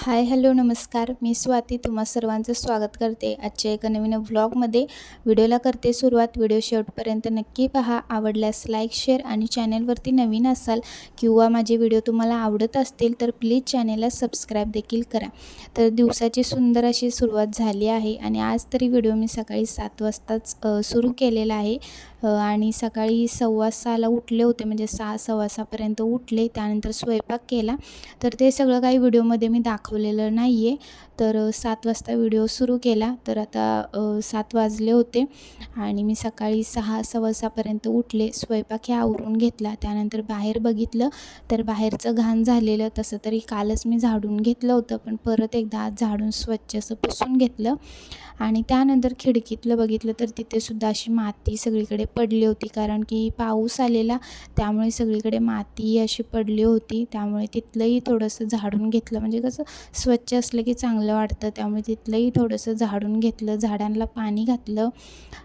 Hi hello नमस्कार. मी स्वाती. तुम्हा सर्वांचं स्वागत करते. आजच्या एका नवीन व्लॉगमध्ये व्हिडिओला करते सुरुवात. व्हिडिओ शेवटपर्यंत नक्की पहा. आवडल्यास लाईक शेअर आणि चॅनलवरती नवीन असाल किंवा माझे व्हिडिओ तुम्हाला आवडत असतील तर प्लीज चॅनेलला सबस्क्राईब देखील करा. तर दिवसाची सुंदर अशी सुरुवात झाली आहे आणि आज तरी व्हिडिओ मी सकाळी सात वाजताच सुरू केलेला आहे. आणि सकाळी सव्वा सहाला उठले होते. म्हणजे सहा सव्वा सहापर्यंत उठले. त्यानंतर स्वयंपाक केला. तर ते सगळं काही व्हिडिओमध्ये मी दाखव दाखवलेलं नाही आहे तर सात वाजता व्हिडिओ सुरू केला. तर आता सात वाजले होते आणि मी सकाळी सहा सव्वा उठले. स्वयंपाक हे आवरून घेतला. त्यानंतर बाहेर बघितलं. तर बाहेरचं घाण झालेलं. तसं तरी कालच मी झाडून घेतलं होतं. पण परत एकदा आज झाडून स्वच्छ असं पुसून घेतलं. आणि त्यानंतर खिडकीतलं बघितलं तर तिथेसुद्धा अशी माती सगळीकडे पडली होती. कारण की पाऊस आलेला. त्यामुळे सगळीकडे माती अशी पडली होती. त्यामुळे तिथलंही थोडंसं झाडून घेतलं. म्हणजे कसं स्वच्छ असलं की चांगलं वाटतं त्यामुळे तिथलंही थोडंसं झाडून घेतलं झाडांना पाणी घातलं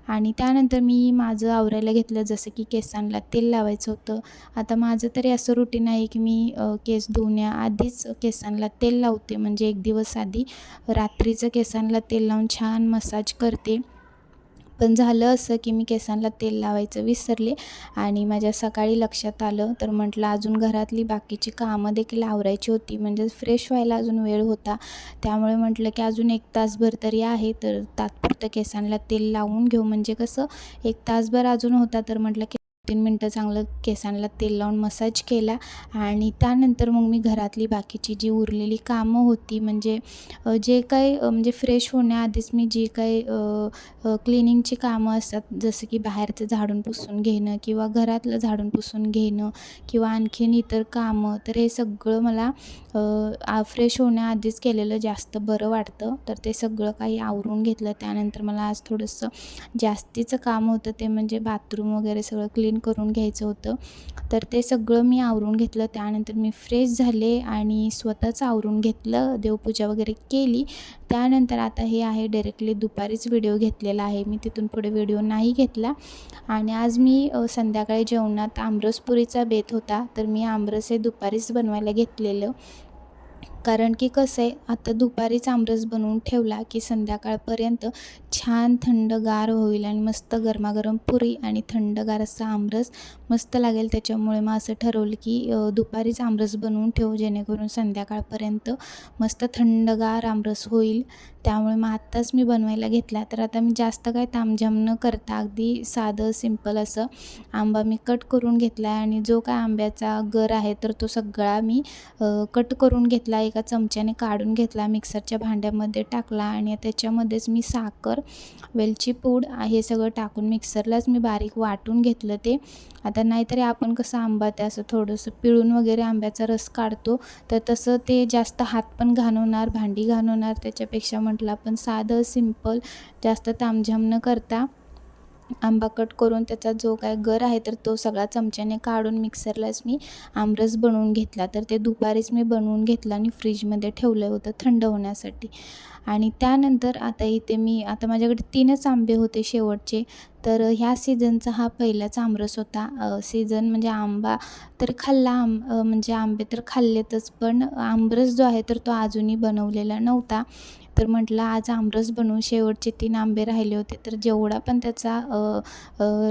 आणि त्यानंतर मी माझं आवरायला घेतलं. जसं की केसांना तेल लावायचं होतं. आता माझं तरी असं रुटीन आहे की मी केस धुण्याआधीच केसांना तेल लावते. म्हणजे एक दिवस आधी रात्रीचं केसांना तेल लावून छान मसाज करते. पण झालं असं की मी केसांना तेल लावायचं विसरले आणि माझ्या सकाळी लक्षात आलं. तर म्हटलं अजून घरातली बाकीची कामं देखील आवरायची होती. म्हणजे फ्रेश व्हायला अजून वेळ होता. त्यामुळे म्हटलं की अजून एक तासभर तरी आहे. तर तात्पुरतं केसांना तेल लावून घेऊ. म्हणजे कसं एक तासभर अजून होता. तर म्हटलं की तीन मिनटं चांगलं केसांना तेल लावून मसाज केला आणि त्यानंतर मग मी घरातली बाकीची जी उरलेली कामं होती म्हणजे जे काही म्हणजे फ्रेश होण्याआधीच मी जी काही क्लिनिंगची कामं असतात जसं की बाहेरचं झाडून पुसून घेणं किंवा घरातलं झाडून पुसून घेणं किंवा आणखीन इतर कामं तर हे सगळं मला फ्रेश होण्याआधीच केलेलं जास्त बरं वाटतं. तर ते सगळं काही आवरून घेतलं. त्यानंतर मला आज थोडंसं जास्तीचं काम होतं ते म्हणजे बाथरूम वगैरे सगळं क्लीन करून घ्यायचं होतं. तर ते सगळं मी आवरून घेतलं. त्यानंतर मी फ्रेश झाले आणि स्वतःच आवरून घेतलं. देवपूजा वगैरे केली. त्यानंतर आता हे आहे डायरेक्टली दुपारीच व्हिडिओ घेतलेला आहे. मी तिथून पुढे व्हिडिओ नाही घेतला. आणि आज मी संध्याकाळी जेवणात आमरसपुरीचा बेत होता. तर मी आमरस हे दुपारीच बनवायला घेतलेलं. कारण की कसं आहे आता दुपारीच आमरस बनवून ठेवला की संध्याकाळपर्यंत छान थंडगार होईल आणि मस्त गरमागरम पुरी आणि थंडगार असा आमरस मस्त लागेल. त्याच्यामुळे मग असं ठरवलं की दुपारीच आमरस बनवून ठेवू जेणेकरून संध्याकाळपर्यंत मस्त थंडगार आमरस होईल. त्यामुळे मग आत्ताच मी बनवायला घेतला. तर आता मी जास्त काय तामझाम न करता अगदी साधं सिंपल असं आंबा मी कट करून घेतला आहे आणि जो काय आंब्याचा गर आहे तर तो सगळा मी कट करून घेतला एक एका चमच्याने काढून घेतला मिक्सरच्या भांड्यामध्ये टाकला आणि त्याच्यामध्येच मी साखर वेलची पूड हे सगळं टाकून मिक्सरलाच मी बारीक वाटून घेतलं ते. आता नाहीतरी आपण कसं आंबा ते असं थोडंसं पिळून वगैरे आंब्याचा रस काढतो तर तसं ते जास्त हात पण घाणवणार भांडी घाणवणार त्याच्यापेक्षा म्हटलं आपण साधं सिंपल जास्त तामझाम न करता आंबा कट करून त्याचा जो काय गर आहे तर तो सगळा चमच्याने काढून मिक्सरलाच मी आमरस बनवून घेतला. तर ते दुपारीच मी बनवून घेतलं आणि फ्रीजमध्ये ठेवलं होतं थंड होण्यासाठी. आणि त्यानंतर आता इथे मी आता माझ्याकडे तीनच आंबे होते शेवटचे. तर ह्या सीझनचा हा पहिलाच आमरस होता. सीझन म्हणजे आंबा तर खाल्ला आम म्हणजे आंबे तर खाल्लेतच पण आमरस जो आहे तर तो अजूनही बनवलेला नव्हता. तर म्हटलं आज आमरस बनवून शेवटचे तीन आंबे राहिले होते. तर जेवढा पण त्याचा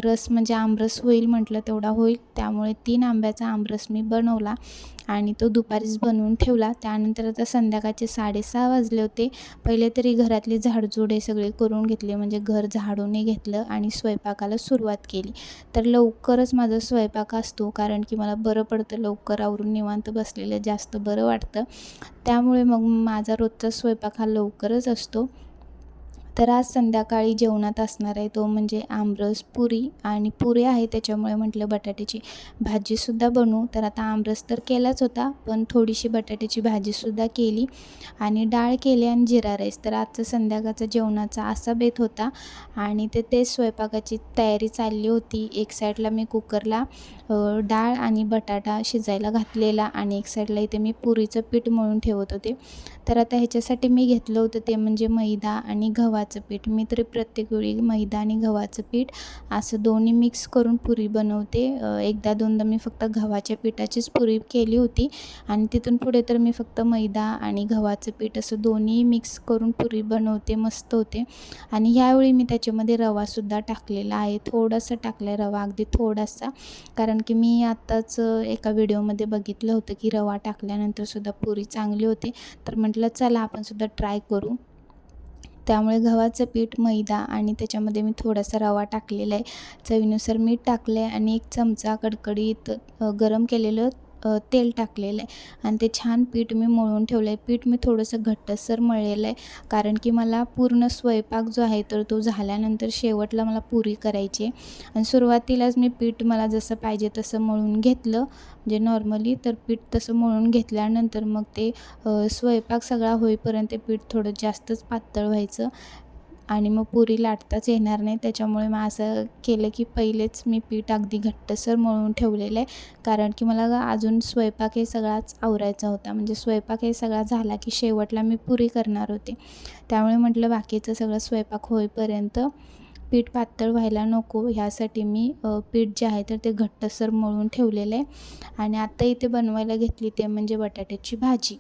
रस म्हणजे आमरस होईल म्हटलं तेवढा होईल. त्यामुळे तीन आंब्याचा आमरस मी बनवला. आणि तो दुपारीच बनवून ठेवला. त्यानंतर आता संध्याकाळचे साडेसहा वाजले होते. पहिले तरी घरातले झाडझुडे सगळे करून घेतले. म्हणजे घर झाडूनही घेतलं आणि स्वयंपाकाला सुरुवात केली. तर लवकरच माझा स्वयंपाक असतो कारण की मला बरं पडतं लवकर आवरून निवांत बसलेलं जास्त बरं वाटतं. त्यामुळे मग माझा रोजचा स्वयंपाक हा लवकरच असतो. तर आज संध्याकाळी जेवणात असणार आहे तो म्हणजे आमरस पुरी आणि पुरी आहे त्याच्यामुळे म्हटलं बटाट्याची भाजीसुद्धा बनवू. तर आता आमरस तर केलाच होता पण थोडीशी बटाट्याची भाजीसुद्धा केली आणि डाळ केली आणि जिरा राईस. तर आजचं संध्याकाळचा जेवणाचा असा बेत होता आणि ते तेच स्वयंपाकाची तयारी चालली होती. एक साईडला मी कुकरला डाळ आणि बटाटा शिजायला घातलेला आणि एक साईडला इथे मी पुरीचं पीठ मळून ठेवत होते. तर आता ह्याच्यासाठी मी घेतलं होतं ते म्हणजे मैदा आणि गव्हा गव्हाचं पीठ. मी तरी प्रत्येक वेळी मैदा आणि गव्हाचं पीठ असं दोन्ही मिक्स करून पुरी बनवते. एकदा दोनदा मी फक्त गव्हाच्या पिठाचीच पुरी केली होती आणि तिथून पुढे तर मी फक्त मैदा आणि गव्हाचं पीठ असं दोन्ही मिक्स करून पुरी बनवते मस्त होते. आणि ह्यावेळी मी त्याच्यामध्ये रवासुद्धा टाकलेला आहे. थोडासा टाकला आहे रवा अगदी थोडासा. कारण की मी आत्ताच एका व्हिडिओमध्ये बघितलं होतं की रवा टाकल्यानंतरसुद्धा पुरी चांगली होते. तर म्हटलं चला आपण सुद्धा ट्राय करू. त्यामुळे गव्हाचं पीठ मैदा आणि त्याच्यामध्ये मी थोडासा रवा टाकलेला आहे. चवीनुसार मीठ टाकलं आहे आणि एक चमचा कडकडीत गरम केलेलं तेल टाकलेलं आहे. आणि ते छान पीठ मी मळून ठेवलं आहे. पीठ मी थोडंसं घट्टसर मळलेलं आहे. कारण की मला पूर्ण स्वयंपाक जो आहे तर तो झाल्यानंतर शेवटला मला पुरी करायची आहे. आणि सुरुवातीलाच मी पीठ मला जसं पाहिजे तसं मळून घेतलं. म्हणजे नॉर्मली तर पीठ तसं मळून घेतल्यानंतर मग ते स्वयंपाक सगळा होईपर्यंत ते पीठ थोडं जास्तच पातळ व्हायचं. आणि मग पुरी लाटताच येणार नाही. त्याच्यामुळे मग असं केलं की पहिलेच मी पीठ अगदी घट्टसर मळून ठेवलेलं आहे. कारण की मला अजून स्वयंपाक हे सगळाच आवरायचा होता. म्हणजे स्वयंपाक हे सगळा झाला की शेवटला मी पुरी करणार होते. त्यामुळे म्हटलं बाकीचं सगळं स्वयंपाक होईपर्यंत पीठ पातळ व्हायला नको. ह्यासाठी मी पीठ जे आहे तर ते घट्टसर मळून ठेवलेलं आहे. आणि आता इथे बनवायला घेतली ते म्हणजे बटाट्याची भाजी.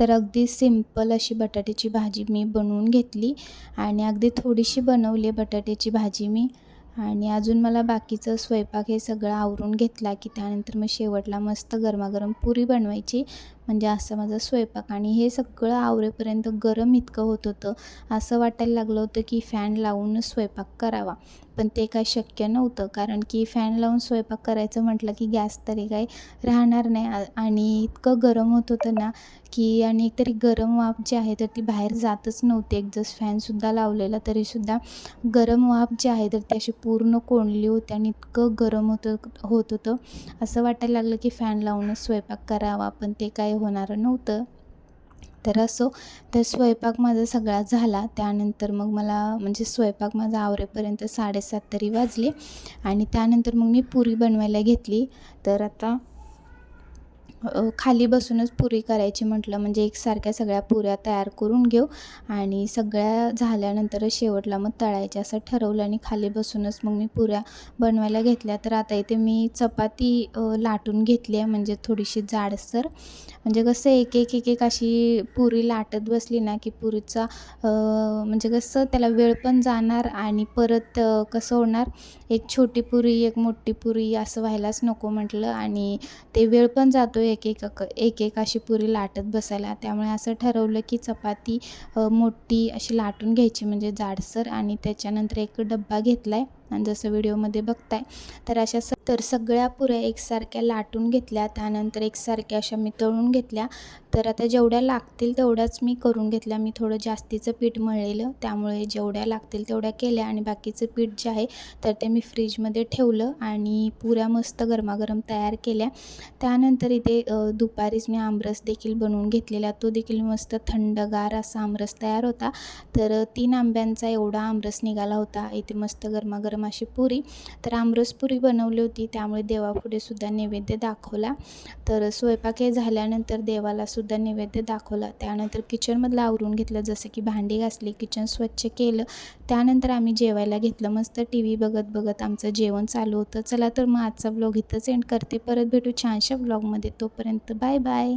तर अगदी सिंपल अशी बटाट्याची भाजी मी बनवून घेतली आणि अगदी थोडीशी बनवली बटाट्याची भाजी मी. आणि अजून मला बाकीचं स्वयंपाक हे सगळं आवरून घेतला की त्यानंतर मग शेवटला मस्त गरमागरम पुरी बनवायची. म्हणजे असं माझा स्वयंपाक आणि हे सगळं आवरेपर्यंत गरम इतकं होत होतं. असं वाटायला लागलं होतं की फॅन लावूनच स्वयंपाक करावा. पण ते काय शक्य नव्हतं. कारण की फॅन लावून स्वयंपाक करायचं म्हटलं की गॅस तरी काही राहणार नाही. आणि इतकं गरम होत होतं ना की आणि एकतरी गरम वाफ जी आहे तर ती बाहेर जातच नव्हती. एक्झॉस्ट फॅनसुद्धा लावलेला तरीसुद्धा गरम वाफ जी आहे तर ती अशी पूर्ण कोंडली होती आणि इतकं गरम होतं होत होतं. असं वाटायला लागलं की फॅन लावूनच स्वयंपाक करावा. पण ते काय होणारं नव्हतं. तर असो तर स्वयंपाक माझा सगळा झाला. त्यानंतर मग मला म्हणजे स्वयंपाक माझा आवरेपर्यंत साडेसात तरी वाजले. आणि त्यानंतर मग मी पुरी बनवायला घेतली. तर आता खाली बसूनच पुरी करायची म्हटलं म्हणजे एकसारख्या सगळ्या पुऱ्या तयार करून घेऊ आणि सगळ्या झाल्यानंतर शेवटला मग तळायच्या असं ठरवलं आणि खाली बसूनच मग मी पुऱ्या बनवायला घेतल्या. तर आता इथे मी चपाती लाटून घेतली आहे. म्हणजे थोडीशी जाडसर. म्हणजे कसं एक एक एक एक अशी पुरी लाटत बसली ना की पुरीचा म्हणजे कसं त्याला वेळ पण जाणार आणि परत कसं होणार? एक छोटी पुरी एक मोठी पुरी असं व्हायलाच नको म्हटलं आणि ते वेळ पण जातो एक एक एक एक अशी पुरी लाटत बसायला. त्यामुळे असं ठरवलं की चपाती मोठी अशी लाटून घ्यायची. म्हणजे जाडसर आणि त्याच्यानंतर एक डब्बा घेतला आहे जसं व्हिडिओमध्ये बघताय तर अशा स तर सगळ्या पुऱ्या एकसारख्या लाटून घेतल्या त्यानंतर एकसारख्या अशा मी तळून घेतल्या. तर आता जेवढ्या लागतील तेवढ्याच मी करून घेतल्या. मी थोडं जास्तीचं पीठ मळलेलं त्यामुळे जेवढ्या लागतील तेवढ्या केल्या आणि बाकीचं पीठ जे आहे तर ते मी फ्रीजमध्ये ठेवलं आणि पुऱ्या मस्त गरमागरम तयार केल्या. त्यानंतर इथे दुपारीच मी आमरस देखील बनवून घेतलेला. तो देखील मस्त थंडगार असा आमरस तयार होता. तर तीन आंब्यांचा एवढा आमरस निघाला होता. इथे मस्त गरमागरम अशी पुरी. तर आमरस पुरी बनवली होती. त्यामुळे देवापुढे सुद्धा नैवेद्य दाखवला. तर स्वयंपाक हे झाल्यानंतर देवाला सुद्धा नैवेद्य दाखवला. त्यानंतर किचनमधलं आवरून घेतलं. जसं की भांडी घासली किचन स्वच्छ केलं. त्यानंतर आम्ही जेवायला घेतलं. मस्त टी व्ही बघत बघत आमचं जेवण चालू होतं. चला तर मग आजचा ब्लॉग इथंच एंड करते. परत भेटू छानशा ब्लॉगमध्ये तोपर्यंत बाय बाय.